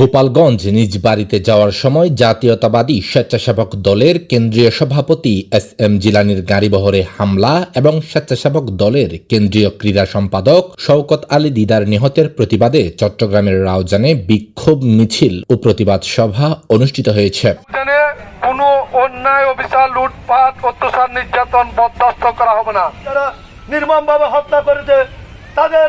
গোপালগঞ্জ নিজ বাড়িতে যাওয়ার সময় জাতীয়তাবাদী স্বেচ্ছাসেবক দলের কেন্দ্রীয় সভাপতি এস এম জিলানির গাড়িবহরে হামলা এবং স্বেচ্ছাসেবক দলের কেন্দ্রীয় ক্রীড়া সম্পাদক শওকত আলী দিদার নিহতের প্রতিবাদে চট্টগ্রামের রাউজানে বিক্ষোভ মিছিল ও প্রতিবাদ সভা অনুষ্ঠিত হয়েছে। কোনো অন্যায়, অবিচার, লুটপাট, অত্যাচার, নির্যাতন বরদাস্ত করা হবে না। নির্মমভাবে হত্যা করেছে তাদের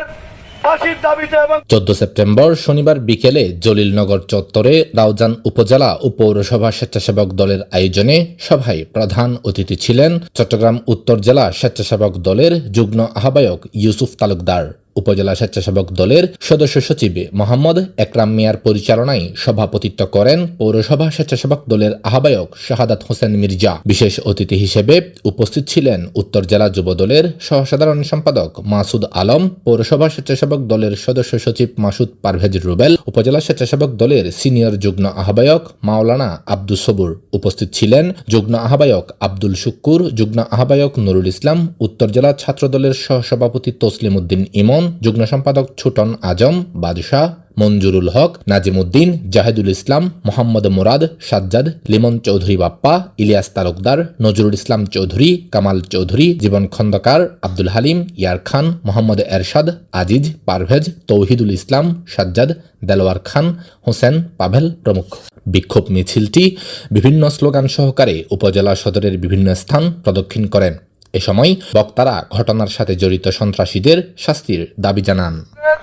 চোদ্দ সেপ্টেম্বর শনিবার বিকেলে জলিলনগর চত্বরে রাউজান উপজেলা ও পৌরসভা স্বেচ্ছাসেবক দলের আয়োজনে সভায় প্রধান অতিথি ছিলেন চট্টগ্রাম উত্তর জেলা স্বেচ্ছাসেবক দলের যুগ্ম আহ্বায়ক ইউসুফ তালুকদার। উপজেলা স্বেচ্ছাসেবক দলের সদস্য সচিব মোহাম্মদ একরাম মিয়ার পরিচালনায় সভাপতিত্ব করেন পৌরসভা স্বেচ্ছাসেবক দলের আহ্বায়ক শাহাদাত হোসেন মির্জা। বিশেষ অতিথি হিসেবে উপস্থিত ছিলেন উত্তর জেলা যুব দলের সহসাধারণ সম্পাদক মাসুদ আলম, পৌরসভা স্বেচ্ছাসেবক দলের সদস্য সচিব মাসুদ পারভেজ রুবেল, উপজেলা স্বেচ্ছাসেবক দলের সিনিয়র যুগ্ম আহ্বায়ক মাওলানা আব্দুল সবুর। উপস্থিত ছিলেন যুগ্ম আহ্বায়ক আব্দুল শুক্কুর, যুগ্ম আহ্বায়ক নুরুল ইসলাম, উত্তর জেলা ছাত্র দলের সহসভাপতি তসলিম উদ্দিন ইমন যুগ্ম সম্পাদক ছুটন আজম, বাদশাহ, মঞ্জুরুল হক, নাজিমুদ্দিন, জাহেদুল ইসলাম, মোহাম্মদ মুরাদ, সাজ্জাদ, লিমন চৌধুরী বাপ্পা, ইলিয়াস তালুকদার, নজরুল ইসলাম চৌধুরী, কামাল চৌধুরী, জীবন খন্দকার, আব্দুল হালিম, ইয়ার খান, মোহাম্মদ এরশাদ, আজিজ, পারভেজ, তৌহিদুল ইসলাম, সাজ্জাদ, দেলোয়ার খান, হোসেন পাভেল প্রমুখ। বিক্ষোভ মিছিলটি বিভিন্ন স্লোগান সহকারে উপজেলা সদরের বিভিন্ন স্থান প্রদক্ষিণ করেন। এ সময় বক্তারা ঘটনার সাথে জড়িত সন্ত্রাসীদের শাস্তির দাবি জানান।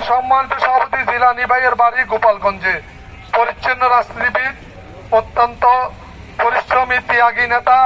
সম্মানিত সভাপতি জেলা নিবাইয়ের বাড়ি গোপালগঞ্জে। পরিচ্ছন্ন রাজনীতিবিদ, অত্যন্ত পরিশ্রমী ত্যাগী নেতা